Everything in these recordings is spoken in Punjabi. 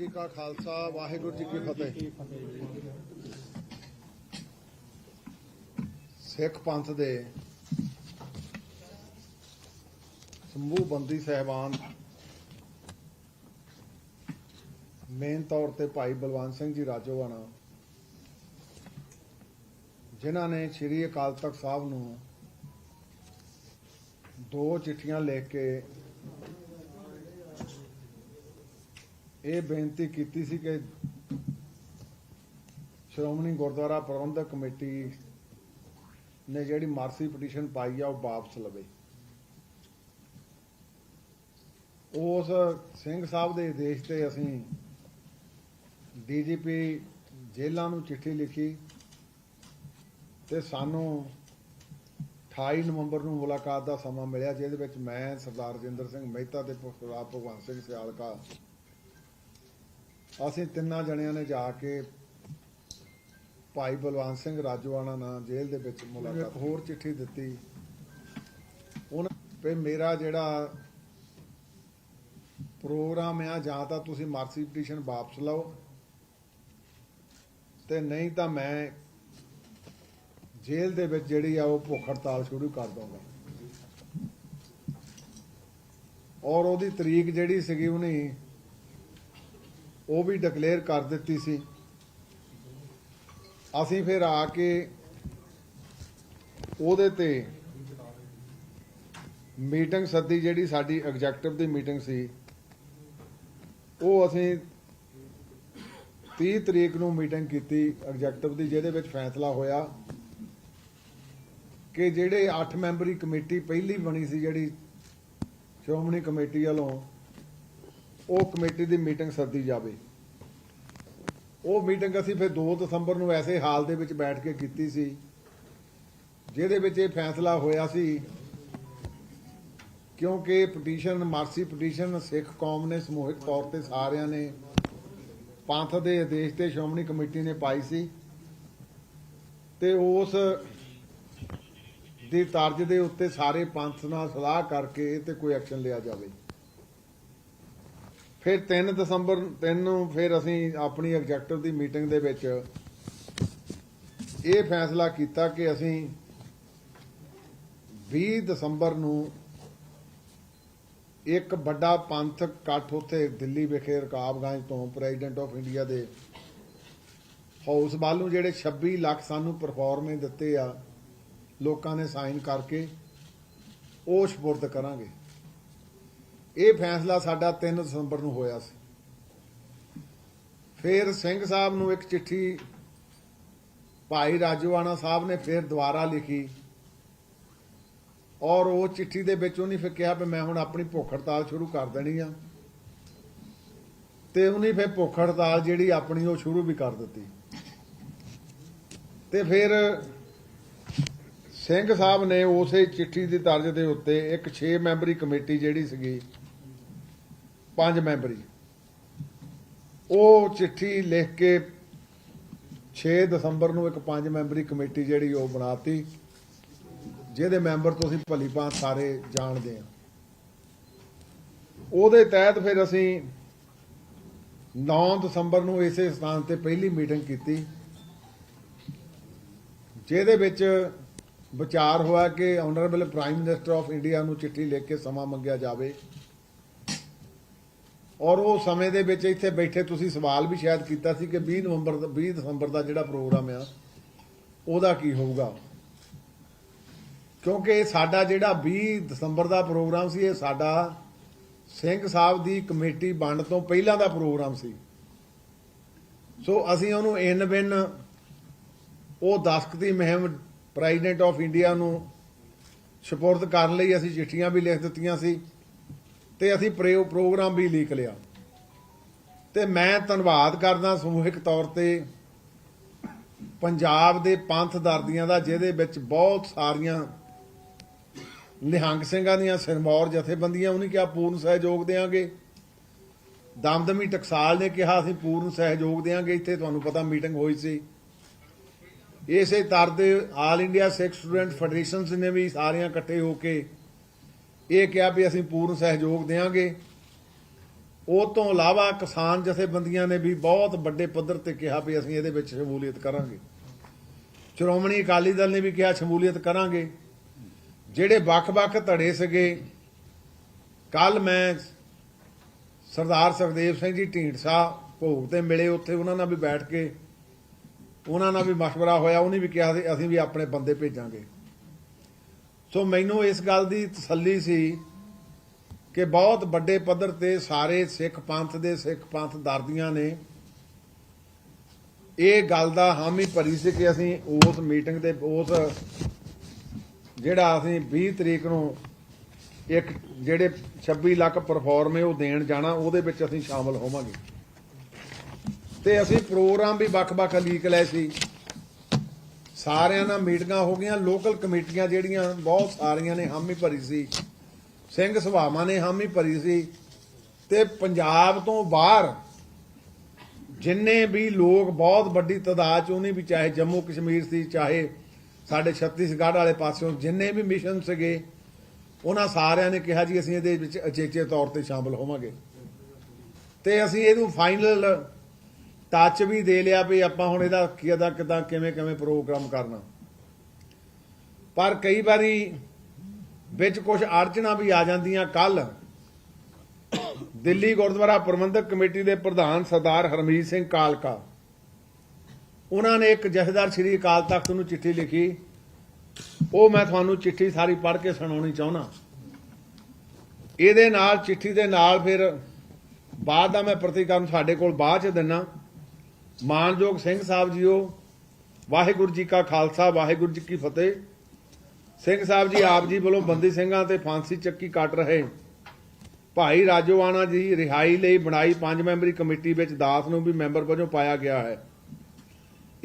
ਜੀ ਕਾ ਖਾਲਸਾ, ਵਾਹਿਗੁਰੂ ਜੀ ਕੀ ਫਤਿਹ। ਸਿੱਖ ਪੰਥ ਦੇ ਸਮੂਹ ਬੰਦੀ ਸਹਿਬਾਨ ਮੇਨ ਤੌਰ ਤੇ ਭਾਈ ਬਲਵੰਤ ਸਿੰਘ ਜੀ ਰਾਜੋਵਾਣਾ ਜਿਨ੍ਹਾਂ ਨੇ ਸ੍ਰੀ ਅਕਾਲ ਤਖਤ ਸਾਹਿਬ ਨੂੰ ਦੋ ਚਿੱਠੀਆਂ ਲਿਖ ਕੇ ਇਹ ਬੇਨਤੀ ਕੀਤੀ ਸੀ ਕਿ ਸ਼੍ਰੋਮਣੀ ਗੁਰਦੁਆਰਾ ਪ੍ਰਬੰਧਕ ਕਮੇਟੀ ਨੇ ਜਿਹੜੀ ਮਾਰਸੀ ਪਟੀਸ਼ਨ ਪਾਈ ਆ, ਉਹ ਵਾਪਸ ਲਵੇ। ਉਸ ਸਿੰਘ ਸਾਹਿਬ ਦੇ ਆਦੇਸ਼ ਤੇ ਅਸੀਂ ਡੀਜੀਪੀ ਜੇਲਾਂ ਨੂੰ ਚਿੱਠੀ ਲਿਖੀ ਤੇ ਸਾਨੂੰ 28 ਨਵੰਬਰ ਨੂੰ ਮੁਲਾਕਾਤ ਦਾ ਸਮਾਂ ਮਿਲਿਆ, ਜਿਹਦੇ ਵਿੱਚ ਮੈਂ ਸਰਦਾਰ ਰਜਿੰਦਰ ਸਿੰਘ ਮਹਿਤਾ ਤੇ ਸਰਦਾਰ ਭਗਵੰਤ ਸਿੰਘ ਸਿਆਲਕਾ ਅਸੀਂ ਤਿੰਨਾਂ ਜਣਿਆਂ ਨੇ ਜਾ ਕੇ ਭਾਈ ਬਲਵੰਤ ਸਿੰਘ ਰਾਜੋਆਣਾ ਨਾਲ ਜੇਲ੍ਹ ਦੇ ਵਿੱਚ ਮੁਲਾਕਾਤ ਹੋਰ ਚਿੱਠੀ ਦਿੱਤੀ। ਉਹਨਾਂ ਤੇ ਮੇਰਾ ਜਿਹੜਾ ਪ੍ਰੋਗਰਾਮ ਆ ਜਾਂ ਤਾਂ ਤੁਸੀਂ ਮਾਰਸੀ ਪਟੀਸ਼ਨ ਵਾਪਸ ਲਓ ਤੇ ਨਹੀਂ ਤਾਂ ਮੈਂ ਜੇਲ੍ਹ ਦੇ ਵਿੱਚ ਜਿਹੜੀ ਆ ਉਹ ਭੁੱਖ ਹੜਤਾਲ ਸ਼ੁਰੂ ਕਰ ਦਊਂਗਾ। ਔਰ ਉਹਦੀ ਤਰੀਕ ਜਿਹੜੀ ਸੀਗੀ ਉਹਨੇ ਉਹ ਵੀ ਡਿਕਲੇਅਰ ਕਰ ਦਿੱਤੀ ਸੀ। ਅਸੀਂ ਫਿਰ ਆ ਕੇ ਉਹਦੇ ਤੇ ਮੀਟਿੰਗ ਸੱਦੀ, ਜਿਹੜੀ ਸਾਡੀ ਐਗਜ਼ੈਕਟਿਵ ਦੀ ਮੀਟਿੰਗ ਸੀ। ਉਹ ਅਸੀਂ 30 ਤਰੀਕ ਨੂੰ ਮੀਟਿੰਗ ਕੀਤੀ ਐਗਜ਼ੈਕਟਿਵ ਦੀ, ਜਿਹਦੇ ਵਿੱਚ ਫੈਸਲਾ ਹੋਇਆ ਕਿ ਜਿਹੜੇ 8 ਮੈਂਬਰੀ ਕਮੇਟੀ ਪਹਿਲੀ ਬਣੀ ਸੀ, ਜਿਹੜੀ ਸ਼੍ਰੋਮਣੀ ਕਮੇਟੀ ਵੱਲੋਂ ਉਹ ਕਮੇਟੀ ਦੀ ਮੀਟਿੰਗ ਸੱਦੀ ਜਾਵੇ। ਉਹ ਮੀਟਿੰਗ ਅਸੀਂ ਫਿਰ 2 ਦਸੰਬਰ ਨੂੰ ਐਸੇ ਹਾਲ ਦੇ ਵਿੱਚ ਬੈਠ ਕੇ ਕੀਤੀ ਸੀ, ਜਿਹਦੇ ਵਿੱਚ ਇਹ ਫੈਸਲਾ ਹੋਇਆ ਸੀ ਕਿਉਂਕਿ ਪਟੀਸ਼ਨ, ਮਾਰਸੀ ਪਟੀਸ਼ਨ ਸਿੱਖ ਕੌਮ ਨੇ ਸਮੂਹਿਕ ਤੌਰ ਤੇ ਸਾਰਿਆਂ ਨੇ ਪੰਥ ਦੇ ਆਦੇਸ਼ ਤੇ ਸ਼੍ਰੋਮਣੀ ਕਮੇਟੀ ਨੇ ਪਾਈ ਸੀ ਤੇ ਉਸ ਦੀ ਤਰਜ ਦੇ ਉੱਤੇ ਸਾਰੇ ਪੰਥ ਨਾਲ ਸਲਾਹ ਕਰਕੇ ਇਹ ਤੇ ਕੋਈ ਐਕਸ਼ਨ ਲਿਆ ਜਾਵੇ। ਫਿਰ 3 ਦਸੰਬਰ 3 ਨੂੰ ਫਿਰ ਅਸੀਂ ਆਪਣੀ ਐਗਜ਼ੈਕਟਿਵ ਦੀ ਮੀਟਿੰਗ ਦੇ ਵਿੱਚ ਇਹ ਫੈਸਲਾ ਕੀਤਾ ਕਿ ਅਸੀਂ 20 ਦਸੰਬਰ ਨੂੰ ਇੱਕ ਵੱਡਾ ਪੰਥਕ ਇਕੱਠ ਉੱਥੇ ਦਿੱਲੀ ਵਿਖੇ ਰਕਾਬਗੰਜ ਤੋਂ ਪ੍ਰੈਜ਼ੀਡੈਂਟ ਆਫ ਇੰਡੀਆ ਦੇ ਹਾਊਸ ਵੱਲ ਨੂੰ ਜਿਹੜੇ 26 ਲੱਖ ਸਾਨੂੰ ਪਰਫਾਰਮੇ ਦਿੱਤੇ ਆ, ਲੋਕਾਂ ਨੇ ਸਾਈਨ ਕਰਕੇ ਉਹ ਸਪੁਰਦ ਕਰਾਂਗੇ। ਇਹ ਫੈਸਲਾ ਸਾਡਾ 3 ਦਸੰਬਰ ਨੂੰ ਹੋਇਆ ਸੀ। ਫਿਰ ਸਿੰਘ ਸਾਹਿਬ ਨੂੰ ਇੱਕ ਚਿੱਠੀ ਭਾਈ ਰਾਜੋਆਣਾ ਸਾਹਿਬ ਨੇ ਫਿਰ ਦੁਬਾਰਾ ਲਿਖੀ ਔਰ ਉਹ ਚਿੱਠੀ ਦੇ ਵਿੱਚ ਉਹਨੇ ਫਿਰ ਕਿਹਾ ਵੀ ਮੈਂ ਹੁਣ ਆਪਣੀ ਭੁੱਖ ਹੜਤਾਲ ਸ਼ੁਰੂ ਕਰ ਦੇਣੀ ਆ। ਤੇ ਉਹਨੇ ਫਿਰ ਭੁੱਖ ਹੜਤਾਲ ਜਿਹੜੀ ਆਪਣੀ ਉਹ ਸ਼ੁਰੂ ਵੀ ਕਰ ਦਿੱਤੀ। ਤੇ ਫਿਰ ਸਿੰਘ ਸਾਹਿਬ ਨੇ ਉਸੇ ਚਿੱਠੀ ਦੀ ਤਰਜ਼ ਦੇ ਉੱਤੇ ਇੱਕ 6 ਮੈਂਬਰੀ ਕਮੇਟੀ ਜਿਹੜੀ ਸੀਗੀ ਪੰਜ ਮੈਂਬਰੀ। ਉਹ ਚਿੱਠੀ ਲਿਖ ਕੇ 6 ਦਸੰਬਰ ਨੂੰ ਇੱਕ ਪੰਜ ਮੈਂਬਰੀ ਕਮੇਟੀ ਜਿਹੜੀ ਉਹ ਬਣਾਤੀ, ਜਿਹਦੇ ਮੈਂਬਰ ਤੁਸੀਂ ਭਲੀ ਭਾਂਤ ਸਾਰੇ ਜਾਣਦੇ ਆ ਉਹਦੇ ਤਹਿਤ ਫਿਰ ਅਸੀਂ 9 ਦਸੰਬਰ ਨੂੰ ਇਸੇ ਸਥਾਨ ਤੇ ਪਹਿਲੀ ਮੀਟਿੰਗ ਕੀਤੀ, ਜਿਹਦੇ ਵਿੱਚ ਵਿਚਾਰ ਹੋਇਆ ਕਿ honourable prime minister of India ਨੂੰ ਚਿੱਠੀ ਲਿਖ ਕੇ ਸਮਾਂ ਮੰਗਿਆ ਜਾਵੇ। ਔਰ ਉਹ ਸਮੇਂ ਦੇ ਵਿੱਚ ਇੱਥੇ ਬੈਠੇ ਤੁਸੀਂ ਸਵਾਲ ਵੀ ਸ਼ਾਇਦ ਕੀਤਾ ਸੀ ਕਿ 20 ਨਵੰਬਰ ਦਾ 20 ਦਸੰਬਰ ਦਾ ਜਿਹੜਾ ਪ੍ਰੋਗਰਾਮ ਆ, ਉਹਦਾ ਕੀ ਹੋਊਗਾ? ਕਿਉਂਕਿ ਸਾਡਾ ਜਿਹੜਾ 20 ਦਸੰਬਰ ਦਾ ਪ੍ਰੋਗਰਾਮ ਸੀ, ਇਹ ਸਾਡਾ ਸਿੰਘ ਸਾਹਿਬ ਦੀ ਕਮੇਟੀ ਵੰਡ ਤੋਂ ਪਹਿਲਾਂ ਦਾ ਪ੍ਰੋਗਰਾਮ ਸੀ। ਸੋ ਅਸੀਂ ਉਹਨੂੰ ਇਨ ਬਿਨ ਉਹ ਦਸਕ ਦੀ ਮਹਿਮ ਪ੍ਰੈਜ਼ੀਡੈਂਟ ਆਫ ਇੰਡੀਆ ਨੂੰ ਸਪੁਰਦ ਕਰਨ ਲਈ ਅਸੀਂ ਚਿੱਠੀਆਂ ਵੀ ਲਿਖ ਦਿੱਤੀਆਂ ਸੀ। ਤੇ ਅਸੀਂ ਪ੍ਰੋ- ਪ੍ਰੋਗਰਾਮ ਵੀ ਲਿਖ ਲਿਆ। ਤੇ ਮੈਂ ਧੰਨਵਾਦ ਕਰਦਾ ਸਮੂਹਿਕ ਤੌਰ ਤੇ ਪੰਜਾਬ ਦੇ ਪੰਥ ਦਰਦੀਆਂ ਦਾ, ਜਿਹਦੇ ਵਿੱਚ ਬਹੁਤ ਸਾਰੀਆਂ ਨਿਹੰਗ ਸਿੰਘਾਂ ਦੀਆਂ ਸਿਰਮੌਰ ਜਥੇਬੰਦੀਆਂ, ਉਹਨੇ ਕਿਹਾ ਪੂਰਨ ਸਹਿਯੋਗ ਦੇਾਂਗੇ ਦਮਦਮੀ ਟਕਸਾਲ ਨੇ ਕਿਹਾ ਅਸੀਂ ਪੂਰਨ ਸਹਿਯੋਗ ਦੇਾਂਗੇ ਇੱਥੇ ਤੁਹਾਨੂੰ ਪਤਾ ਮੀਟਿੰਗ ਹੋਈ ਸੀ। ਇਸੇ ਤਰ ਦੇ ਆਲ ਇੰਡੀਆ ਸਿੱਖ ਸਟੂਡੈਂਟ ਫੈਡਰੇਸ਼ਨਸ ਨੇ ਵੀ ਸਾਰਿਆਂ ਇਕੱਠੇ ਹੋ ਕੇ ਇਹ ਕਿਹਾ ਵੀ ਅਸੀਂ ਪੂਰਨ ਸਹਿਯੋਗ ਦੇਵਾਂਗੇ ਉਹ ਤੋਂ ਇਲਾਵਾ ਕਿਸਾਨ ਜਥੇਬੰਦੀਆਂ ਨੇ ਵੀ ਬਹੁਤ ਵੱਡੇ ਪੱਧਰ ਤੇ ਕਿਹਾ ਵੀ ਅਸੀਂ ਇਹਦੇ ਵਿੱਚ ਸ਼ਮੂਲੀਅਤ ਕਰਾਂਗੇ ਸ਼੍ਰੋਮਣੀ ਅਕਾਲੀ ਦਲ ਨੇ ਵੀ ਕਿਹਾ ਸ਼ਮੂਲੀਅਤ ਕਰਾਂਗੇ ਜਿਹੜੇ ਵੱਖ-ਵੱਖ ਧੜੇ ਸੀਗੇ ਕੱਲ ਮੈਂ ਸਰਦਾਰ ਸੁਖਦੇਵ ਸਿੰਘ ਜੀ ਢੀਂਡਸਾ ਭੋਗ ਤੇ ਮਿਲੇ ਉੱਥੇ ਉਹਨਾਂ ਨਾਲ ਵੀ ਬੈਠ ਕੇ ਉਹਨਾਂ ਨਾਲ ਵੀ مشورہ ਹੋਇਆ ਉਹਨੇ ਵੀ ਕਿਹਾ ਸੀ ਅਸੀਂ ਵੀ ਆਪਣੇ ਬੰਦੇ ਭੇਜਾਂਗੇ ਸੋ ਮੈਨੂੰ ਇਸ ਗੱਲ ਦੀ ਤਸੱਲੀ ਸੀ ਕਿ ਬਹੁਤ ਵੱਡੇ ਪੱਧਰ ਤੇ ਸਾਰੇ ਸਿੱਖ ਪੰਥ ਦੇ ਸਿੱਖ ਪੰਥ ਦਰਦੀਆਂ ਨੇ। ਇਹ ਗੱਲ ਦਾ ਹਾਮੀ ਭਰੀ ਸੀ ਕਿ ਅਸੀਂ ਉਸ ਮੀਟਿੰਗ ਦੇ ਉਸ ਜਿਹੜਾ ਅਸੀਂ 20 ਤਰੀਕ ਨੂੰ ਇੱਕ ਜਿਹੜੇ 26 ਲੱਖ ਪਰਫਾਰਮ ਹੈ ਉਹ ਦੇਣ ਜਾਣਾ, ਉਹਦੇ ਵਿੱਚ ਅਸੀਂ ਸ਼ਾਮਲ ਹੋਵਾਂਗੇ। ਤੇ ਅਸੀਂ ਪ੍ਰੋਗਰਾਮ ਵੀ ਵੱਖ-ਵੱਖ ਲੀਕ ਲਏ ਸੀ। ਸਾਰਿਆਂ ਨਾਲ ਮੀਟਿੰਗਾਂ ਹੋ ਗਈਆਂ ਲੋਕਲ ਕਮੇਟੀਆਂ ਜਿਹੜੀਆਂ ਬਹੁਤ ਸਾਰੀਆਂ ਨੇ, ਹਾਮੀ ਭਰੀ ਸੀ। ਸਿੰਘ ਸਭਾਵਾਂ ਨੇ ਹਾਮੀ ਭਰੀ ਸੀ। ਤੇ ਪੰਜਾਬ ਤੋਂ ਬਾਹਰ ਜਿੰਨੇ ਵੀ ਲੋਕ ਬਹੁਤ ਵੱਡੀ ਤਾਦਾਦ ਚ, ਉਹਨੇ ਵੀ ਚਾਹੇ ਜੰਮੂ ਕਸ਼ਮੀਰ ਸੀ, ਚਾਹੇ ਸਾਡੇ ਛੱਤੀਸਗੜ੍ਹ ਵਾਲੇ ਪਾਸਿਓਂ ਜਿੰਨੇ ਵੀ ਮਿਸ਼ਨ ਸੀਗੇ, ਉਹਨਾਂ ਸਾਰਿਆਂ ਨੇ ਕਿਹਾ ਜੀ, ਅਸੀਂ ਇਹਦੇ ਵਿੱਚ ਅਚੇਚੇ ਤੌਰ ਤੇ ਸ਼ਾਮਲ ਹੋਵਾਂਗੇ। ਤੇ ਅਸੀਂ ਇਹਨੂੰ ਫਾਈਨਲ ਟੱਚ ਵੀ ਦੇ ਲਿਆ ਵੀ ਆਪਾਂ ਹੁਣ ਇਹਦਾ ਕਿਹਦਾ ਕਿਦਾਂ, ਕਿਵੇਂ ਕਿਵੇਂ ਪ੍ਰੋਗਰਾਮ ਕਰਨਾ। ਪਰ ਕਈ ਵਾਰੀ ਵਿੱਚ ਕੁਝ ਅੜਚਣਾ ਵੀ ਆ ਜਾਂਦੀਆਂ ਕੱਲ ਦਿੱਲੀ ਗੁਰਦੁਆਰਾ ਪ੍ਰਬੰਧਕ ਕਮੇਟੀ ਦੇ ਪ੍ਰਧਾਨ ਸਰਦਾਰ ਹਰਮੀਤ ਸਿੰਘ ਕਾਲਕਾ। ਉਹਨਾਂ ਨੇ ਇੱਕ ਜਥੇਦਾਰ ਸ੍ਰੀ ਅਕਾਲ ਤਖਤ ਨੂੰ ਚਿੱਠੀ ਲਿਖੀ। ਉਹ ਮੈਂ ਤੁਹਾਨੂੰ ਚਿੱਠੀ ਸਾਰੀ ਪੜ੍ਹ ਕੇ ਸੁਣਾਉਣੀ ਚਾਹੁੰਦਾ। ਇਹਦੇ ਨਾਲ, ਚਿੱਠੀ ਦੇ ਨਾਲ ਫਿਰ ਬਾਅਦ ਦਾ ਮੈਂ ਪ੍ਰਤੀਕਰਮ ਸਾਡੇ ਕੋਲ ਬਾਅਦ ਚ ਦਿਨਾ ਮਾਨਯੋਗ ਸਿੰਘ ਸਾਹਿਬ ਜੀਓ, ਵਾਹਿਗੁਰੂ ਜੀ ਕਾ ਖਾਲਸਾ, ਵਾਹਿਗੁਰੂ ਜੀ ਕੀ ਫਤਿਹ। ਸਿੰਘ ਸਾਹਿਬ ਜੀ, ਆਪ ਜੀ ਵੱਲੋਂ ਬੰਦੀ ਸਿੰਘਾਂ ਤੇ ਫਾਂਸੀ ਚੱਕੀ ਕੱਟ ਰਹੇ। ਭਾਈ ਰਾਜੋਆਣਾ ਜੀ, ਰਿਹਾਈ ਲਈ ਬਣਾਈ ਪੰਜ ਮੈਂਬਰੀ ਕਮੇਟੀ ਵਿੱਚ ਦਾਸ ਨੂੰ ਵੀ ਮੈਂਬਰ ਵਜੋਂ ਪਾਇਆ ਗਿਆ ਹੈ।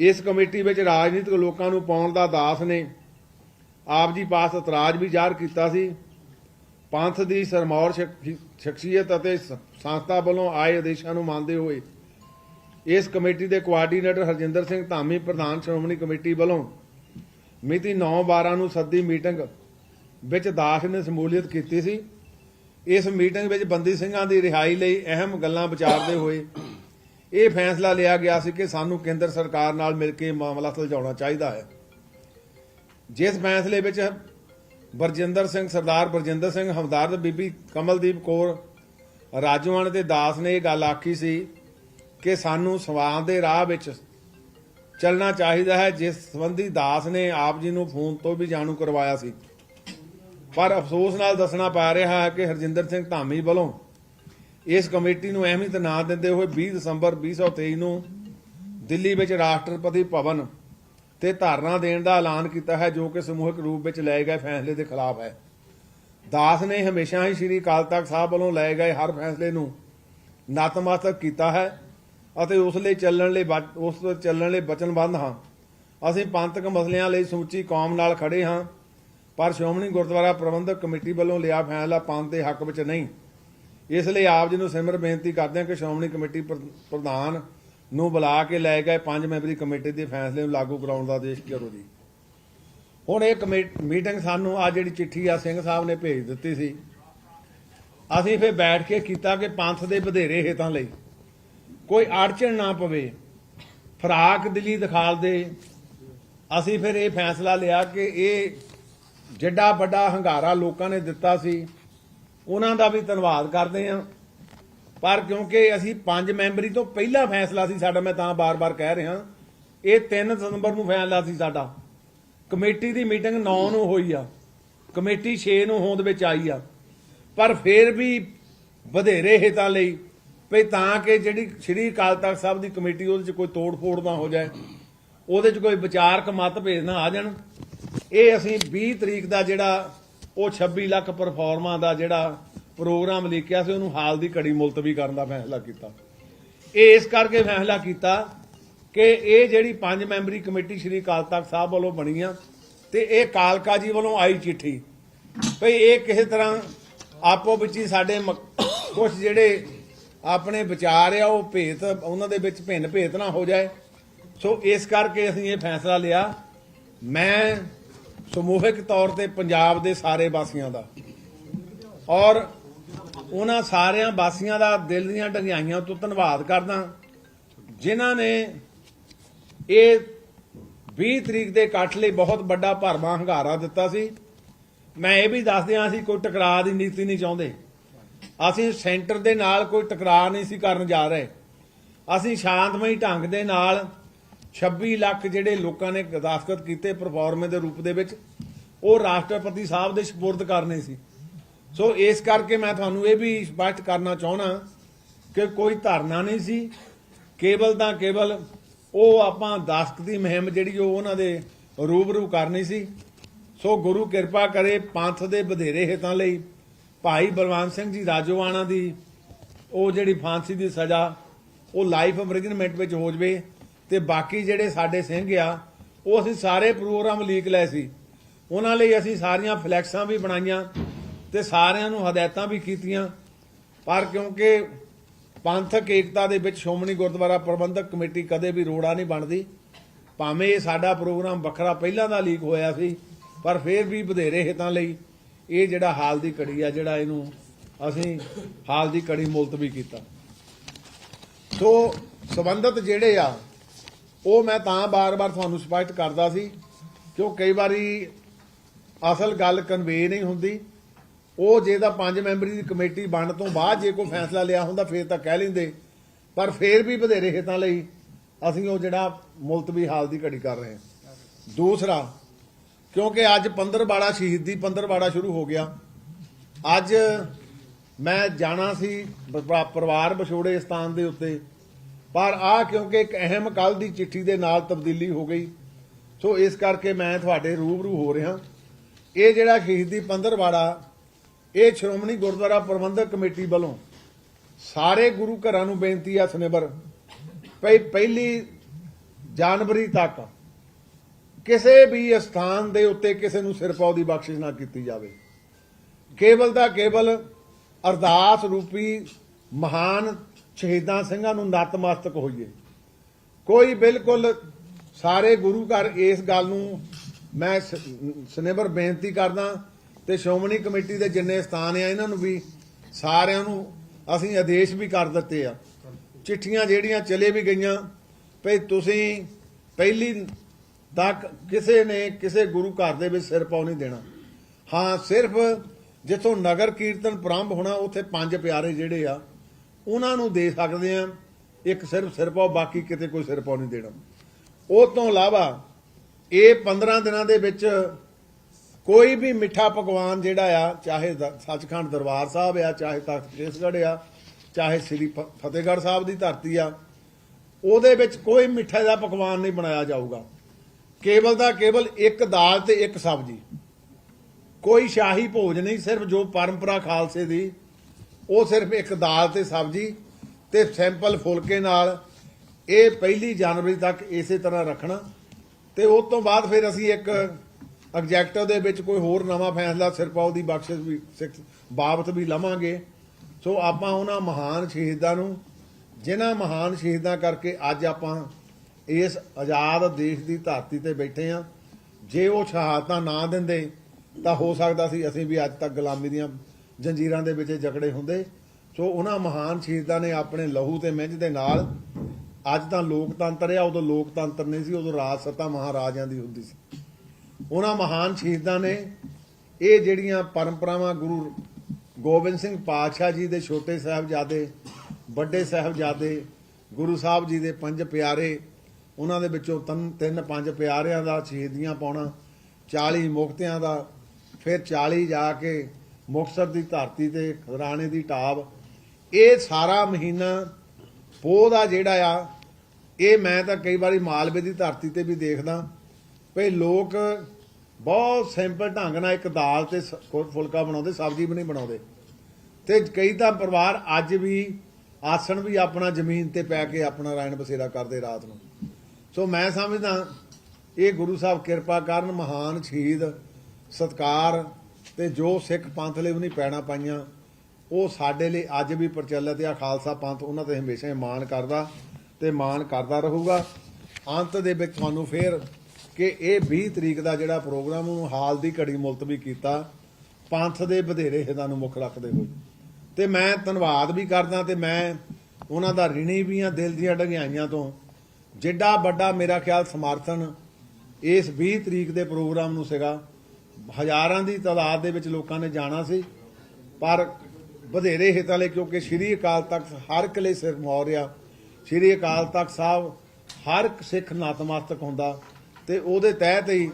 ਇਸ ਕਮੇਟੀ ਵਿੱਚ ਰਾਜਨੀਤਿਕ ਲੋਕਾਂ ਨੂੰ ਪਾਉਣ ਦਾ ਦਾਸ ਨੇ ਆਪ ਜੀ ਪਾਸ ਇਤਰਾਜ਼ ਵੀ ਜ਼ਾਹਰ ਕੀਤਾ ਸੀ। ਪੰਥ ਦੀ ਸਰਮੌਰ ਸ਼ਖਸੀਅਤ ਅਤੇ ਸ- ਸੰਸਥਾ ਵੱਲੋਂ ਆਏ ਆਦੇਸ਼ਾਂ ਨੂੰ ਮੰਨਦੇ ਹੋਏ ਇਸ ਕਮੇਟੀ ਦੇ ਕੋਆਰਡੀਨੇਟਰ ਹਰਜਿੰਦਰ ਸਿੰਘ ਧਾਮੀ, ਪ੍ਰਧਾਨ ਸ਼੍ਰੋਮਣੀ ਕਮੇਟੀ ਵੱਲੋਂ ਮਿਤੀ 9/12 ਨੂੰ ਸੱਦੀ ਮੀਟਿੰਗ ਵਿੱਚ ਦਾਸ ਨੇ ਸ਼ਮੂਲੀਅਤ ਕੀਤੀ ਸੀ। ਇਸ ਮੀਟਿੰਗ ਵਿੱਚ ਬੰਦੀ ਸਿੰਘਾਂ ਦੀ ਰਿਹਾਈ ਲਈ ਅਹਿਮ ਗੱਲਾਂ ਵਿਚਾਰਦੇ ਹੋਏ ਇਹ ਫੈਸਲਾ ਲਿਆ ਗਿਆ ਸੀ ਕਿ ਸਾਨੂੰ ਕੇਂਦਰ ਸਰਕਾਰ ਨਾਲ ਮਿਲ ਕੇ ਮਾਮਲਾ ਸੁਲਝਾਉਣਾ ਚਾਹੀਦਾ ਹੈ। ਜਿਸ ਫੈਸਲੇ ਵਿੱਚ ਬਰਜਿੰਦਰ ਸਿੰਘ, ਸਰਦਾਰ ਬਰਜਿੰਦਰ ਸਿੰਘ, ਹਮਦਰਦ ਬੀਬੀ ਕਮਲਦੀਪ ਕੌਰ ਰਾਜਵਾਨ ਤੇ ਦਾਸ ਨੇ ਇਹ ਗੱਲ ਆਖੀ ਸੀ ਕਿ ਸਾਨੂੰ ਸਵਾਲ ਦੇ ਰਾਹ ਵਿੱਚ ਚੱਲਣਾ ਚਾਹੀਦਾ ਹੈ, ਜਿਸ ਸੰਬੰਧੀ ਦਾਸ ਨੇ ਆਪ ਜੀ ਨੂੰ ਫੋਨ ਤੋਂ ਵੀ ਜਾਣੂ ਕਰਵਾਇਆ ਸੀ। ਪਰ ਅਫਸੋਸ ਨਾਲ ਦੱਸਣਾ ਪਾ ਰਿਹਾ ਹੈ ਕਿ ਹਰਜਿੰਦਰ ਸਿੰਘ ਧਾਮੀ ਵੱਲੋਂ ਇਸ ਕਮੇਟੀ ਨੂੰ ਅਹਿਮੀਅਤ ਨਾ ਦਿੰਦੇ ਹੋਏ 20 ਦਸੰਬਰ 2023 ਨੂੰ ਦਿੱਲੀ ਵਿੱਚ ਰਾਸ਼ਟਰਪਤੀ ਭਵਨ ਤੇ ਧਾਰਨਾ ਦੇਣ ਦਾ ਐਲਾਨ ਕੀਤਾ ਹੈ, ਜੋ ਕਿ ਸਮੂਹਿਕ ਰੂਪ ਵਿੱਚ ਲਏ ਗਏ ਫੈਸਲੇ ਦੇ ਖਿਲਾਫ ਹੈ। ਦਾਸ ਨੇ ਹਮੇਸ਼ਾ ਹੀ ਸ੍ਰੀ ਅਕਾਲ ਤਖਤ ਸਾਹਿਬ ਵੱਲੋਂ ਲਏ ਗਏ ਹਰ ਫੈਸਲੇ ਨੂੰ ਨਤਮਸਤਕ ਕੀਤਾ ਹੈ। ਅਤੇ ਉਸ ਲਈ ਚੱਲਣ ਲਈ ਵਚ- ਉਸ ਤੋਂ ਚੱਲਣ ਲਈ ਵਚਨਬੱਧ ਹਾਂ। ਅਸੀਂ ਪੰਥਕ ਮਸਲਿਆਂ ਲਈ ਸਮੁੱਚੀ ਕੌਮ ਨਾਲ ਖੜੇ ਹਾਂ। ਪਰ ਸ਼੍ਰੋਮਣੀ ਗੁਰਦੁਆਰਾ ਪ੍ਰਬੰਧਕ ਕਮੇਟੀ ਵੱਲੋਂ ਲਿਆ ਫੈਸਲਾ ਪੰਥ ਦੇ ਹੱਕ ਵਿੱਚ ਨਹੀਂ। ਇਸ ਲਈ ਆਪ ਜੀ ਨੂੰ ਸਿਮਰ ਬੇਨਤੀ ਕਰਦੇ ਹਾਂ ਕਿ ਸ਼੍ਰੋਮਣੀ ਕਮੇਟੀ ਪ੍ਰ- ਪ੍ਰਧਾਨ ਨੂੰ ਬੁਲਾ ਕੇ ਲੈ ਗਏ ਪੰਜ ਮੈਂਬਰੀ ਕਮੇਟੀ ਦੇ ਫੈਸਲੇ ਨੂੰ ਲਾਗੂ ਕਰਾਉਣ ਦਾ ਆਦੇਸ਼ ਕਰੋ ਜੀ। ਹੁਣ ਇਹ ਕਮੇ- ਮੀਟਿੰਗ ਸਾਨੂੰ ਆ ਜਿਹੜੀ ਚਿੱਠੀ ਆ ਸਿੰਘ ਸਾਹਿਬ ਨੇ ਭੇਜ ਦਿੱਤੀ ਸੀ। ਅਸੀਂ ਫਿਰ ਬੈਠ ਕੇ ਕੀਤਾ ਕਿ ਪੰਥ ਦੇ ਵਧੇਰੇ ਹਿੱਤਾਂ ਲਈ। ਕੋਈ ਅੜਚਣ ਨਾ ਪਵੇ। ਫਰਾਕ ਦਿਲੀ ਦਿਖਾਲ ਦੇ। ਅਸੀਂ ਫਿਰ ਇਹ ਫੈਸਲਾ ਲਿਆ ਕਿ ਇਹ ਜਿੱਡਾ ਵੱਡਾ ਹੰਗਾਰਾ ਲੋਕਾਂ ਨੇ ਦਿੱਤਾ ਸੀ, ਉਹਨਾਂ ਦਾ ਵੀ ਧੰਨਵਾਦ ਕਰਦੇ ਹਾਂ। ਪਰ ਕਿਉਂਕਿ ਅਸੀਂ ਪੰਜ ਮੈਂਬਰੀ ਤੋਂ ਪਹਿਲਾ ਫੈਸਲਾ ਸੀ ਸਾਡਾ, ਮੈਂ ਤਾਂ ਬਾਰ-ਬਾਰ ਕਹਿ ਰਿਹਾ। ਇਹ 3 ਦਸੰਬਰ ਨੂੰ ਫੈਸਲਾ ਸੀ ਸਾਡਾ। ਕਮੇਟੀ ਦੀ ਮੀਟਿੰਗ 9 ਨੂੰ ਹੋਈ ਆ। ਕਮੇਟੀ 6 ਨੂੰ ਹੋਂਦ ਵਿੱਚ ਆਈ ਆ। ਪਰ ਫਿਰ ਵੀ ਵਧੇਰੇ ਹਿੱਤਾਂ ਲਈ ਵੀ ਤਾਂ ਕਿ ਜਿਹੜੀ ਸ਼੍ਰੀ ਅਕਾਲ ਤਖਤ ਸਾਹਿਬ ਦੀ ਕਮੇਟੀ, ਉਹਦੇ 'ਚ ਕੋਈ ਤੋੜ-ਫੋੜ ਨਾ ਹੋ ਜਾਏ, ਉਹਦੇ 'ਚ ਕੋਈ ਵਿਚਾਰਕ ਮਤਭੇਦ ਨਾ ਆ ਜਾਣ। ਇਹ ਅਸੀਂ 20 ਤਰੀਕ ਦਾ ਜਿਹੜਾ ਉਹ 26 ਲੱਖ ਪਰਫਾਰਮਾਂ ਦਾ ਜਿਹੜਾ ਪ੍ਰੋਗਰਾਮ ਲਿਖਿਆ ਸੀ, ਉਹਨੂੰ ਹਾਲ ਦੀ ਘੜੀ ਮੁਲਤਵੀ ਕਰਨ ਦਾ ਫੈਸਲਾ ਕੀਤਾ। ਇਹ ਇਸ ਕਰਕੇ ਫੈਸਲਾ ਕੀਤਾ ਕਿ ਇਹ ਜਿਹੜੀ ਪੰਜ ਮੈਂਬਰੀ ਕਮੇਟੀ ਸ਼੍ਰੀ ਅਕਾਲ ਤਖਤ ਸਾਹਿਬ ਵੱਲੋਂ ਬਣੀ ਆ, ਤੇ ਇਹ ਕਾਲਕਾ ਜੀ ਵੱਲੋਂ ਆਈ ਚਿੱਠੀ। ਭਈ ਇਹ ਕਿਸੇ ਤਰ੍ਹਾਂ ਆਪੋ ਵਿੱਚ ਹੀ ਸਾਡੇ ਕੁਝ ਜਿਹੜੇ ਆਪਣੇ ਵਿਚਾਰ ਆ, ਉਹ ਭੇਤ, ਉਹਨਾਂ ਦੇ ਵਿੱਚ ਭਿੰਨ ਭੇਤ ਨਾ ਹੋ ਜਾਏ। ਸੋ ਇਸ ਕਰਕੇ ਅਸੀਂ ਇਹ ਫੈਸਲਾ ਲਿਆ, ਮੈਂ ਸਮੂਹਿਕ ਤੌਰ ਤੇ ਪੰਜਾਬ ਦੇ ਸਾਰੇ ਵਾਸੀਆਂ ਦਾ ਔਰ ਉਹਨਾਂ ਸਾਰਿਆਂ ਵਾਸੀਆਂ ਦਾ ਦਿਲ ਦੀਆਂ ਡੰਗਾਈਆਂ ਤੋਂ ਧੰਨਵਾਦ ਕਰਦਾ, ਜਿਨ੍ਹਾਂ ਨੇ ਇਹ 20 ਤਰੀਕ ਦੇ ਇਕੱਠ ਲਈ ਬਹੁਤ ਵੱਡਾ ਭਰਮਾ ਹੰਗਾਰਾ ਦਿੱਤਾ ਸੀ। ਮੈਂ ਇਹ ਵੀ ਦੱਸ ਦਿਆਂ ਅਸੀਂ ਕੋਈ ਟਕਰਾਅ ਦੀ ਨੀਤੀ ਨਹੀਂ ਚਾਹੁੰਦੇ। ਅਸੀਂ ਸੈਂਟਰ ਦੇ ਨਾਲ ਕੋਈ ਟਕਰਾਅ ਨਹੀਂ ਸੀ ਕਰਨ ਜਾ ਰਹੇ। ਅਸੀਂ ਸ਼ਾਂਤਮਈ ਢੰਗ ਦੇ ਨਾਲ 26 ਲੱਖ ਜਿਹੜੇ ਲੋਕਾਂ ਨੇ ਦਸਤਖਤ ਕੀਤੇ ਪਰਫਾਰਮੈਂਸ ਦੇ ਰੂਪ ਦੇ ਵਿੱਚ, ਉਹ ਰਾਸ਼ਟਰਪਤੀ ਸਾਹਿਬ ਦੇ ਸਪੁਰਦ ਕਰਨੇ ਸੀ। ਸੋ ਇਸ ਕਰਕੇ ਮੈਂ ਤੁਹਾਨੂੰ ਇਹ ਵੀ ਸਪਸ਼ਟ ਕਰਨਾ ਚਾਹਣਾ ਕਿ ਕੋਈ ਧਰਨਾ ਨਹੀਂ ਸੀ। ਕੇਵਲ ਤਾਂ ਕੇਵਲ ਉਹ ਆਪਾਂ ਦਸਤਕ ਦੀ ਮੁਹਿੰਮ ਜਿਹੜੀ ਉਹ ਉਹਨਾਂ ਦੇ ਰੂਬਰੂ ਕਰਨੀ ਸੀ। ਸੋ ਗੁਰੂ ਕਿਰਪਾ ਕਰੇ ਪੰਥ ਦੇ ਵਧੇਰੇ ਹਿੱਤਾਂ ਲਈ ਭਾਈ ਬਲਵੰਤ ਸਿੰਘ ਜੀ ਰਾਜੋਆਣਾ ਦੀ, ਉਹ ਜਿਹੜੀ ਫਾਂਸੀ ਦੀ ਸਜ਼ਾ, ਉਹ ਲਾਈਫ ਇੰਪ੍ਰਿਜ਼ਨਮੈਂਟ ਵਿੱਚ ਹੋ ਜਵੇ ਤੇ ਬਾਕੀ ਜਿਹੜੇ ਸਾਡੇ ਸਿੰਘ ਆ, ਉਹ ਅਸੀਂ ਸਾਰੇ ਪ੍ਰੋਗਰਾਮ ਲੀਕ ਲਏ ਸੀ। ਉਹਨਾਂ ਲਈ ਅਸੀਂ ਸਾਰੀਆਂ ਫਲੈਕਸਾਂ ਵੀ ਬਣਾਈਆਂ ਤੇ ਸਾਰਿਆਂ ਨੂੰ ਹਦਾਇਤਾਂ ਵੀ ਕੀਤੀਆਂ। ਪਰ ਕਿਉਂਕਿ ਪੰਥਕ ਏਕਤਾ ਦੇ ਵਿੱਚ ਸ਼੍ਰੋਮਣੀ ਗੁਰਦੁਆਰਾ ਪ੍ਰਬੰਧਕ ਕਮੇਟੀ ਕਦੇ ਵੀ ਰੋੜਾ ਨਹੀਂ ਬਣਦੀ, ਭਾਵੇਂ ਇਹ ਸਾਡਾ ਪ੍ਰੋਗਰਾਮ ਵੱਖਰਾ ਪਹਿਲਾਂ ਦਾ ਲੀਕ ਹੋਇਆ ਸੀ, ਪਰ ਫਿਰ ਵੀ ਵਧੇਰੇ ਹਿੱਤਾਂ ਲਈ ਇਹ ਜਿਹੜਾ ਹਾਲ ਦੀ ਕੜੀ ਆ, ਜਿਹੜਾ ਇਹਨੂੰ ਅਸੀਂ ਹਾਲ ਦੀ ਕੜੀ ਮੁਲਤਵੀ ਕੀਤਾ। ਸੋ ਸਬੰਧਤ ਜਿਹੜੇ ਆ, ਉਹ ਮੈਂ ਤਾਂ ਬਾਰ-ਬਾਰ ਤੁਹਾਨੂੰ ਸਪਸ਼ਟ ਕਰਦਾ ਸੀ, ਕਿਉਂ ਕਈ ਵਾਰੀ ਅਸਲ ਗੱਲ ਕਨਵੇ ਨਹੀਂ ਹੁੰਦੀ। ਉਹ ਜੇ ਤਾਂ ਪੰਜ ਮੈਂਬਰੀ ਦੀ ਕਮੇਟੀ ਬਣਨ ਤੋਂ ਬਾਅਦ ਜੇ ਕੋਈ ਫੈਸਲਾ ਲਿਆ ਹੁੰਦਾ, ਫੇਰ ਤਾਂ ਕਹਿ ਲੈਂਦੇ। ਪਰ ਫੇਰ ਵੀ ਵਧੇਰੇ ਹਿੱਤਾਂ ਲਈ ਅਸੀਂ ਉਹ ਜਿਹੜਾ ਮੁਲਤਵੀ ਹਾਲ ਦੀ ਘੜੀ ਕਰ ਰਹੇ ਹਾਂ। ਦੂਸਰਾ ਕਿਉਂਕਿ ਅੱਜ ਪੰਦਰਵਾੜਾ ਸ਼ਹੀਦੀ, ਪੰਦਰਵਾੜਾ ਸ਼ੁਰੂ ਹੋ ਗਿਆ। ਅੱਜ ਮੈਂ ਜਾਣਾ ਸੀ ਪਰਿਵਾਰ ਵਿਛੋੜੇ ਸਥਾਨ ਦੇ ਉੱਤੇ। ਪਰ ਆ ਕਿਉਂਕਿ ਇੱਕ ਅਹਿਮ ਕੱਲ ਦੀ ਚਿੱਠੀ ਦੇ ਨਾਲ ਤਬਦੀਲੀ ਹੋ ਗਈ। ਸੋ ਇਸ ਕਰਕੇ ਮੈਂ ਤੁਹਾਡੇ ਰੂਬਰੂ ਹੋ ਰਿਹਾ। ਇਹ ਜਿਹੜਾ ਸ਼ਹੀਦੀ ਪੰਦਰਵਾੜਾ, ਇਹ ਸ਼੍ਰੋਮਣੀ ਗੁਰਦੁਆਰਾ ਪ੍ਰਬੰਧਕ ਕਮੇਟੀ ਵੱਲੋਂ ਸਾਰੇ ਗੁਰੂ ਘਰਾਂ ਨੂੰ ਬੇਨਤੀ ਆ ਸਨੇਬਰ, ਭਈ ਪਹਿਲੀ ਜਨਵਰੀ ਤੱਕ ਕਿਸੇ ਵੀ ਸਥਾਨ ਦੇ ਉੱਤੇ ਕਿਸੇ ਨੂੰ ਸਿਰ ਸਿਰਪਾਉ ਦੀ ਬਖਸ਼ਿਸ਼ ਨਾ ਕੀਤੀ ਜਾਵੇ। ਕੇਵਲ ਦਾ ਕੇਵਲ ਅਰਦਾਸ ਰੂਪੀ ਮਹਾਨ ਸ਼ਹੀਦਾਂ ਸਿੰਘਾਂ ਨੂੰ ਨਤਮਸਤਕ ਹੋਈਏ। ਕੋਈ ਬਿਲਕੁਲ ਸਾਰੇ ਗੁਰੂ ਘਰ ਇਸ ਗੱਲ ਨੂੰ ਮੈਂ ਸ- ਸਨੇਬਰ ਬੇਨਤੀ ਕਰਦਾ ਤੇ ਸ਼੍ਰੋਮਣੀ ਕਮੇਟੀ ਦੇ ਜਿੰਨੇ ਸਥਾਨ ਆ, ਇਹਨਾਂ ਨੂੰ ਵੀ ਸਾਰਿਆਂ ਨੂੰ ਅਸੀਂ ਆਦੇਸ਼ ਵੀ ਕਰ ਦਿੱਤੇ ਆ। ਚਿੱਠੀਆਂ ਜਿਹੜੀਆਂ ਚਲੇ ਵੀ ਗਈਆਂ, ਭਈ ਤੁਸੀਂ ਪਹਿਲੀ ਤਾਂ ਕਿਸੇ ਨੇ ਕਿਸੇ ਗੁਰੂ ਘਰ ਦੇ ਵਿੱਚ ਸਿਰ ਪਾਉ ਨਹੀਂ ਦੇਣਾ। ਹਾਂ, ਸਿਰਫ ਜਿੱਥੋਂ ਨਗਰ ਕੀਰਤਨ ਪ੍ਰਾਰੰਭ ਹੋਣਾ, ਉੱਥੇ ਪੰਜ ਪਿਆਰੇ ਜਿਹੜੇ ਆ, ਉਹਨਾਂ ਨੂੰ ਦੇ ਸਕਦੇ ਆ। ਇੱਕ ਸਿਰਫ ਸਿਰ ਪਾਉ ਬਾਕੀ ਕਿਤੇ ਕੋਈ ਸਿਰ ਪਾਉ ਨਹੀਂ ਦੇਣਾ। ਉਹ ਤੋਂ ਇਲਾਵਾ ਇਹ 15 ਦਿਨਾਂ ਦੇ ਵਿੱਚ ਕੋਈ ਵੀ ਮਿੱਠਾ ਪਕਵਾਨ ਜਿਹੜਾ ਆ, ਚਾਹੇ ਸੱਚਖੰਡ ਦਰਬਾਰ ਸਾਹਿਬ ਆ, ਚਾਹੇ ਤਖਤ ਕੇਸਗੜ੍ਹ ਆ, ਚਾਹੇ ਸ੍ਰੀ ਫ- ਫਤਿਹਗੜ੍ਹ ਸਾਹਿਬ ਦੀ ਧਰਤੀ ਆ, ਉਹਦੇ ਵਿੱਚ ਕੋਈ ਮਿੱਠੇ ਦਾ ਪਕਵਾਨ ਨਹੀਂ ਬਣਾਇਆ ਜਾਊਗਾ। ਕੇਵਲ ਦਾ ਕੇਵਲ ਇੱਕ ਦਾਲ ਤੇ ਇੱਕ ਸਬਜ਼ੀ। ਕੋਈ ਸ਼ਾਹੀ ਭੋਜ ਨਹੀਂ, ਸਿਰਫ ਜੋ ਪਰੰਪਰਾ ਖਾਲਸੇ ਦੀ, ਉਹ ਸਿਰਫ ਇੱਕ ਦਾਲ ਤੇ ਸਬਜ਼ੀ ਤੇ ਸਿੰਪਲ ਫੁਲਕੇ ਨਾਲ ਇਹ ਪਹਿਲੀ ਜਨਵਰੀ ਤੱਕ ਇਸੇ ਤਰ੍ਹਾਂ ਰੱਖਣਾ। ਤੇ ਉਸ ਤੋਂ ਬਾਅਦ ਫਿਰ ਅਸੀਂ ਇੱਕ ਐਗਜੈਕਟਿਵ ਦੇ ਵਿੱਚ ਕੋਈ ਹੋਰ ਨਵਾਂ ਫੈਸਲਾ ਸਿਰਪਾਉ ਦੀ ਬਖਸ਼ਿਸ਼ ਵੀ, ਸਿੱਖ- ਬਾਬਤ ਵੀ ਲਵਾਂਗੇ। ਸੋ ਆਪਾਂ ਉਹਨਾਂ ਮਹਾਨ ਸ਼ਹੀਦਾਂ ਨੂੰ, ਜਿਨ੍ਹਾਂ ਮਹਾਨ ਸ਼ਹੀਦਾਂ ਕਰਕੇ ਅੱਜ ਆਪਾਂ ਇਸ ਆਜ਼ਾਦ ਦੇਸ਼ ਦੀ ਧਰਤੀ ਤੇ ਬੈਠੇ ਆ। ਜੇ ਉਹ ਸ਼ਹਾਦਤਾਂ ਨਾ ਦਿੰਦੇ, ਤਾਂ ਹੋ ਸਕਦਾ ਸੀ ਅਸੀਂ ਵੀ ਅੱਜ ਤੱਕ ਗੁਲਾਮੀ ਦੀਆਂ ਜੰਜੀਰਾਂ ਦੇ ਵਿੱਚ ਜਕੜੇ ਹੁੰਦੇ। ਸੋ ਉਹਨਾਂ ਮਹਾਨ ਸ਼ਹੀਦਾਂ ਨੇ ਆਪਣੇ ਲਹੂ ਤੇ ਮਿੰਝ ਦੇ ਨਾਲ ਅੱਜ ਤਾਂ ਲੋਕਤੰਤਰ ਆ, ਉਦੋਂ ਲੋਕਤੰਤਰ ਨਹੀਂ ਸੀ, ਉਦੋਂ ਰਾਜ ਸੱਤਾ ਮਹਾਰਾਜਿਆਂ ਦੀ ਹੁੰਦੀ ਸੀ। ਉਹਨਾਂ ਮਹਾਨ ਸ਼ਹੀਦਾਂ ਨੇ ਇਹ ਜਿਹੜੀਆਂ ਪਰੰਪਰਾਵਾਂ ਗੁਰੂ ਗੋਬਿੰਦ ਸਿੰਘ ਪਾਤਸ਼ਾਹ ਜੀ ਦੇ ਛੋਟੇ ਸਾਹਿਬਜ਼ਾਦੇ, ਵੱਡੇ ਸਾਹਿਬਜ਼ਾਦੇ, ਗੁਰੂ ਸਾਹਿਬ ਜੀ ਦੇ ਪੰਜ ਪਿਆਰੇ ਉਹਨਾਂ ਦੇ ਵਿੱਚੋਂ ਤਿੰਨ ਤਿੰਨ ਪੰਜ ਪਿਆਰਿਆਂ ਦਾ ਸ਼ਹੀਦੀਆਂ ਪਾਉਣਾ 40 ਮੁਕਤਿਆਂ ਦਾ, ਫਿਰ 40 ਜਾ ਕੇ ਮੁਕਤਸਰ ਦੀ ਧਰਤੀ ਤੇ ਖਜ਼ਰਾਣੇ ਦੀ ਟਾਬ ਇਹ ਸਾਰਾ ਮਹੀਨਾ ਪੋਹ ਦਾ ਜਿਹੜਾ ਆ, ਇਹ ਮੈਂ ਤਾਂ ਕਈ ਵਾਰੀ ਮਾਲਵੇ ਦੀ ਧਰਤੀ ਤੇ ਵੀ ਦੇਖਦਾ ਭਈ ਲੋਕ ਬਹੁਤ ਸਿੰਪਲ ਢੰਗ ਨਾਲ ਇੱਕ ਦਾਲ ਤੇ ਸ- ਕੋਈ ਫੁਲਕਾ ਬਣਾਉਂਦੇ, ਸਬਜ਼ੀ ਵੀ ਨਹੀਂ ਬਣਾਉਂਦੇ। ਤੇ ਕਈ ਤਾਂ ਪਰਿਵਾਰ ਅੱਜ ਵੀ ਆਸਣ ਵੀ ਆਪਣਾ ਜ਼ਮੀਨ ਤੇ ਪੈ ਕੇ ਆਪਣਾ ਰਾਇਣ ਬਸੇਰਾ ਕਰਦੇ ਰਾਤ ਨੂੰ। ਸੋ ਮੈਂ ਸਮਝਦਾ, ਇਹ ਗੁਰੂ ਸਾਹਿਬ ਕਿਰਪਾ ਕਰਨ, ਮਹਾਨ ਸ਼ਹੀਦ, ਸਤਕਾਰ ਤੇ ਜੋ ਸਿੱਖ ਪੰਥ ਲਈ ਉਹਨੇ ਪੈਣਾ ਪਾਈਆਂ, ਉਹ ਸਾਡੇ ਲਈ ਅੱਜ ਵੀ ਪ੍ਰਚਲਿਤ ਆ। ਖਾਲਸਾ ਪੰਥ ਉਹਨਾਂ ਤੇ ਹਮੇਸ਼ਾ ਹੀ ਮਾਣ ਕਰਦਾ ਤੇ ਮਾਣ ਕਰਦਾ ਰਹੂਗਾ। ਅੰਤ ਦੇ ਵਿੱਚ ਤੁਹਾਨੂੰ ਫੇਰ ਕਿ ਇਹ 20 ਤਰੀਕ ਦਾ ਜਿਹੜਾ ਪ੍ਰੋਗਰਾਮ ਉਹ ਹਾਲ ਦੀ ਘੜੀ ਮੁਲਤਵੀ ਕੀਤਾ, ਪੰਥ ਦੇ ਵਧੇਰੇ ਹਿੱਤਾਂ ਨੂੰ ਮੁੱਖ ਰੱਖਦੇ ਹੋਏ। ਤੇ ਮੈਂ ਧੰਨਵਾਦ ਵੀ ਕਰਦਾ ਤੇ ਮੈਂ ਉਹਨਾਂ ਦਾ ਰਿਣੀ ਵੀ ਆ, ਦਿਲ ਦੀਆਂ ਡਗਿਆਈਆਂ ਤੋਂ। ਜਿੱਡਾ ਵੱਡਾ ਮੇਰਾ ਖਿਆਲ ਸਮਰਥਨ ਇਸ 20 ਤਰੀਕ ਦੇ ਪ੍ਰੋਗਰਾਮ ਨੂੰ ਸੀਗਾ। ਹਜ਼ਾਰਾਂ ਦੀ ਤਾਦਾਦ ਦੇ ਵਿੱਚ ਲੋਕਾਂ ਨੇ ਜਾਣਾ ਸੀ। ਪਰ ਵਧੇਰੇ ਹਿੱਤਾਂ ਲਈ ਕਿਉਂਕਿ ਸ਼੍ਰੀ ਅਕਾਲ ਤਖਤ ਹਰ ਇੱਕ ਲਈ ਸਿਰ ਮੌਰਿਆ। ਸ਼੍ਰੀ ਅਕਾਲ ਤਖਤ ਸਾਹਿਬ ਹਰ ਇੱਕ ਸਿੱਖ ਨਤਮਸਤਕ ਹੁੰਦਾ ਤੇ ਉਹਦੇ ਤਹਿਤ ਹੀ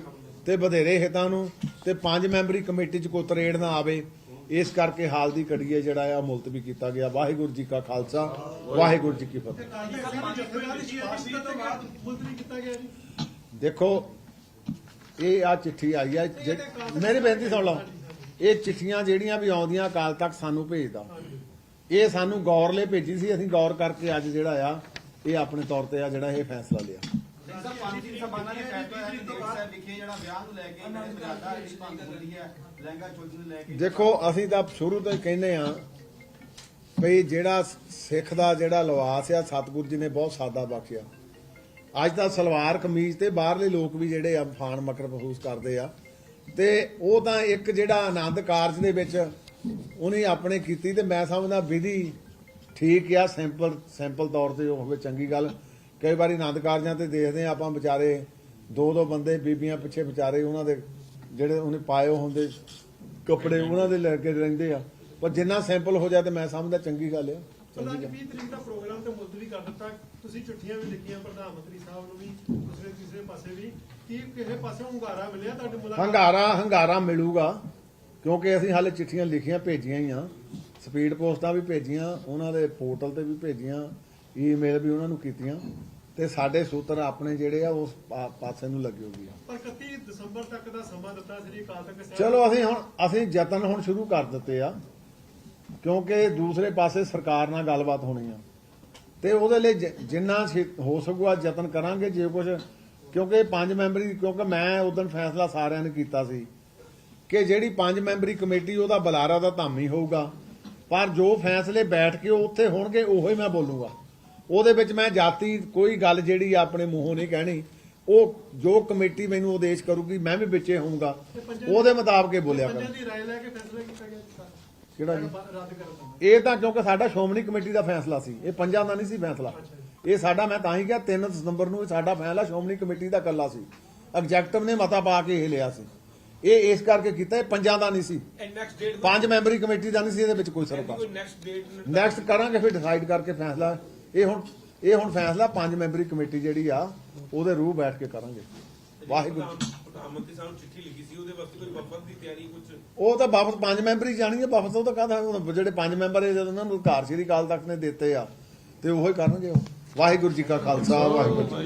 ਤੇ ਵਧੇਰੇ ਹਿੱਤਾਂ ਨੂੰ ਤੇ ਪੰਜ ਮੈਂਬਰੀ ਕਮੇਟੀ 'ਚ ਕੋਈ ਤਰੇੜ ਨਾ ਆਵੇ। ਇਸ ਕਰਕੇ ਹਾਲ ਦੀ ਘੜੀਏ ਜਿਹੜਾ ਆ ਮੁਲਤਵੀ ਕੀਤਾ ਗਿਆ। ਵਾਹਿਗੁਰੂ ਜੀ ਕਾ ਖਾਲਸਾ, ਵਾਹਿਗੁਰੂ ਜੀ ਕੀ ਫਤਿਹ। ਦੇਖੋ, ਇਹ ਆ ਚਿੱਠੀ ਆਈ ਆ ਮੇਰੀ ਬੇਨਤੀ ਸੁਣ ਲਓ, ਇਹ ਚਿੱਠੀਆਂ ਜਿਹੜੀਆਂ ਵੀ ਆਉਂਦੀਆਂ, ਅਕਾਲ ਤੱਕ ਸਾਨੂੰ ਭੇਜਦਾ। ਇਹ ਸਾਨੂੰ ਗੌਰ ਲਈ ਭੇਜੀ ਸੀ, ਅਸੀਂ ਗੌਰ ਕਰਕੇ ਅੱਜ ਜਿਹੜਾ ਆ, ਇਹ ਆਪਣੇ ਤੌਰ ਤੇ ਆ ਜਿਹੜਾ ਇਹ ਫੈਸਲਾ ਲਿਆ। ਸਰ ਪੰਜ ਸਮਾਨਾਂ ਨੇ ਫੈਸਲਾ ਹੈ ਜਿਹੜਾ ਵਿਆਹ ਨੂੰ ਲੈ ਕੇ ਮਰਿਆਦਾ ਜਿਹੜੀ ਭੰਗ ਹੁੰਦੀ ਹੈ ਲਹਿੰਗਾ ਚੋਲੀ ਨੂੰ ਲੈ ਕੇ ਦੇਖੋ, ਅਸੀਂ ਤਾਂ ਸ਼ੁਰੂ ਤੋਂ ਹੀ ਕਹਿੰਦੇ ਆ ਵੀ ਜਿਹੜਾ ਸਿੱਖ ਦਾ ਜਿਹੜਾ ਲਿਬਾਸ ਆ, ਸਤਿਗੁਰੂ ਜੀ ਨੇ ਬਹੁਤ ਸਾਦਾ ਬਖਸ਼ਿਆ। ਅੱਜ ਤਾਂ ਸਲਵਾਰ ਕਮੀਜ਼ ਤੇ ਬਾਹਰਲੇ ਲੋਕ ਵੀ ਜਿਹੜੇ ਆ, ਫਾਨ ਮਕਰ ਮਹਿਸੂਸ ਕਰਦੇ ਆ। ਤੇ ਉਹ ਤਾਂ ਇੱਕ ਜਿਹੜਾ ਆਨੰਦ ਕਾਰਜ ਦੇ ਵਿੱਚ ਉਹਨੇ ਆਪਣੇ ਕੀਤੀ ਤੇ ਮੈਂ ਸਮਝਦਾ ਵਿਧੀ ਠੀਕ ਆ, ਸਿੰਪਲ ਸਿੰਪਲ ਤੌਰ ਤੇ ਹੋਵੇ, ਚੰਗੀ ਗੱਲ। ਕਈ ਵਾਰੀ ਆਨੰਦ ਕਾਰਜਾਂ ਤੇ ਦੇਖਦੇ ਆ ਆਪਾਂ ਵਿਚਾਰੇ ਦੋ ਦੋ ਬੰਦੇ, ਬੀਬੀਆਂ ਪਿੱਛੇ ਵਿਚਾਰੇ ਉਹਨਾਂ ਦੇ ਜਿਹੜੇ ਉਹਨੇ ਪਾਏ ਹੁੰਦੇ ਕੱਪੜੇ ਉਹਨਾਂ ਦੇ ਲੈ ਕੇ ਰਹਿੰਦੇ ਆ। ਪਰ ਜਿੰਨਾ ਸਿੰਪਲ ਹੋ ਜਾ ਤੇ ਮੈਂ ਸਮਝਦਾ ਚੰਗੀ ਗੱਲ ਆ। ਪ੍ਰਧਾਨ ਚੰਗੀ ਜੀ ਗੱਲ। 20 ਤਰੀਕ ਦਾ ਪ੍ਰੋਗਰਾਮ ਤੇ ਮੁਲਤਵੀ ਕਰ ਦਿੱਤਾ। ਤੁਸੀਂ ਚਿੱਠੀਆਂ ਵੀ ਲਿਖੀਆਂ ਪ੍ਰਧਾਨ ਮੰਤਰੀ ਸਾਹਿਬ ਨੂੰ ਵੀ ਦੂਸਰੇ ਤੀਸਰੇ ਪਾਸੇ ਵੀ। ਕੀ ਕਿਸੇ ਪਾਸੇ ਹੁੰਗਾਰਾ ਮਿਲਿਆ ਤੁਹਾਡੇ ਮੁਲਾਕਾਤ? ਹੰਗਾਰਾ ਹੰਗਾਰਾ ਮਿਲੂਗਾ ਕਿਉਂਕਿ ਅਸੀਂ ਹਾਲੇ ਚਿੱਠੀਆਂ ਲਿਖੀਆਂ ਭੇਜੀਆਂ ਹੀ ਆ। ਸਪੀਡ ਪੋਸਟਾਂ ਵੀ ਭੇਜੀਆਂ ਉਹਨਾਂ ਦੇ ਪੋਰਟਲ ਤੇ ਵੀ ਭੇਜੀਆਂ ਈਮੇਲ ਵੀ ਉਹਨਾਂ ਨੂੰ ਕੀਤੀਆਂ। ਤੇ ਸਾਡੇ ਸੂਤਰ ਆਪਣੇ ਜਿਹੜੇ ਆ ਉਸ ਪਾਸੇ ਨੂੰ ਲੱਗੇ ਆ। ਪਰ 31 ਦਸੰਬਰ ਤੱਕ ਦਾ ਸਮਾਂ ਦਿੱਤਾ ਸ੍ਰੀ ਅਕਾਲ ਤਖਤ ਸਾਹਿਬ। ਚਲੋ ਅਸੀਂ ਹੁਣ ਅਸੀਂ ਯਤਨ ਹੁਣ ਸ਼ੁਰੂ ਕਰ ਦਿੱਤੇ ਆ ਕਿਉਂਕਿ ਦੂਸਰੇ ਪਾਸੇ ਸਰਕਾਰ ਨਾਲ ਗੱਲਬਾਤ ਹੋਣੀ ਆ। ਤੇ ਉਹਦੇ ਲਈ ਜਿੰਨਾ ਹੋ ਸਕੂਗਾ ਯਤਨ ਕਰਾਂਗੇ ਜੇ ਕੁਝ ਕਿਉਂਕਿ ਪੰਜ ਮੈਂਬਰੀ ਕਿਉਂਕਿ ਮੈਂ ਉਦੋਂ ਫੈਸਲਾ ਸਾਰਿਆਂ ਨੇ ਕੀਤਾ ਸੀ ਕਿ ਜਿਹੜੀ ਪੰਜ ਮੈਂਬਰੀ ਕਮੇਟੀ ਉਹਦਾ ਬੁਲਾਰਾ ਦਾ ਧਾਮੀ ਹੋਊਗਾ। ਪਰ ਜੋ ਫੈਸਲੇ ਬੈਠ ਕੇ ਉੱਥੇ ਹੋਣਗੇ ਉਹੋ ਹੀ ਮੈਂ ਬੋਲੂਗਾ। ਉਹਦੇ ਵਿੱਚ ਮੈਂ ਜਾਤੀ ਕੋਈ ਗੱਲ ਜਿਹੜੀ ਆਪਣੇ ਮੂੰਹੋਂ ਨਹੀਂ ਕਹਿਣੀ। ਉਹ ਜੋ ਕਮੇਟੀ ਮੈਨੂੰ ਆਦੇਸ਼ ਕਰੂਗੀ ਮੈਂ ਵੀ ਵਿੱਚੇ ਹੋਊਗਾ। ਉਹਦੇ ਮੁਤਾਬਕ ਹੀ ਬੋਲਿਆ ਕਰਾਂ। ਪੰਜਾਂ ਦੀ ਰਾਏ ਲੈ ਕੇ ਫੈਸਲਾ ਕੀਤਾ ਗਿਆ ਜੀ ਸਾਰਾ। ਕਿਹੜਾ ਜੀ? ਇਹ ਤਾਂ ਕਿਉਂਕਿ ਸਾਡਾ ਸ਼੍ਰੋਮਣੀ ਕਮੇਟੀ ਦਾ ਫੈਸਲਾ ਸੀ। ਇਹ ਪੰਜਾਂ ਦਾ ਨਹੀਂ ਸੀ ਫੈਸਲਾ। ਇਹ ਸਾਡਾ ਮੈਂ ਤਾਂ ਹੀ ਕਿਹਾ 3 ਦਸੰਬਰ ਨੂੰ ਇਹ ਸਾਡਾ ਫੈਸਲਾ ਸ਼੍ਰੋਮਣੀ ਕਮੇਟੀ ਦਾ ਕੱਲਾ ਸੀ। ਐਗਜ਼ੈਕਟਿਵ ਨੇ ਮਤਾ ਪਾ ਕੇ ਇਹ ਲਿਆ ਸੀ। ਇਹ ਇਸ ਕਰਕੇ ਕੀਤਾ ਇਹ ਪੰਜਾਂ ਦਾ ਨਹੀਂ ਸੀ। ਪੰਜ ਮੈਂਬਰੀ ਕਮੇਟੀ ਦਾ ਨਹੀਂ ਸੀ ਇਹਦੇ ਵਿੱਚ ਕੋਈ ਸਰਕਾਰ ਨੈਕਸਟ ਕਰਾਂਗੇ ਫਿਰ ਡਿਸਾਈਡ ਕਰਕੇ ਫੈਸਲਾ। ਇਹ ਹੁਣ ਇਹ ਹੁਣ ਫੈਸਲਾ ਪੰਜ ਮੈਂਬਰੀ ਕਮੇਟੀ ਜਿਹੜੀ ਆ ਉਹਦੇ ਰੂਹ ਬੈਠ ਕੇ ਕਰਾਂਗੇ। ਵਾਹਿਗੁਰੂ ਪ੍ਰਧਾਨ ਮੰਤਰੀ ਸਾਹਿਬ ਨੂੰ ਚਿੱਠੀ ਲਿਖੀ ਸੀ ਉਹਦੇ ਵਾਸਤੇ ਕੋਈ ਵਫਦ ਦੀ ਤਿਆਰੀ ਕੁਝ ਉਹ ਤਾਂ ਵਾਪਸ ਪੰਜ ਮੈਂਬਰ ਜਾਣੀ ਹੈ ਵਾਪਸ ਉਹ ਤਾਂ ਕਹਦਾ ਜਿਹੜੇ ਪੰਜ ਮੈਂਬਰ ਇਹ ਜਦੋਂ ਉਹਨਾਂ ਨੂੰ ਸ੍ਰੀ ਅਕਾਲ ਤਖਤ ਨੇ ਦਿੱਤੇ ਆ ਤੇ ਉਹੋ ਹੀ ਕਰਨਗੇ ਉਹ। ਵਾਹਿਗੁਰੂ ਜੀ ਕਾ ਖਾਲਸਾ ਵਾਹਿਗੁਰੂ।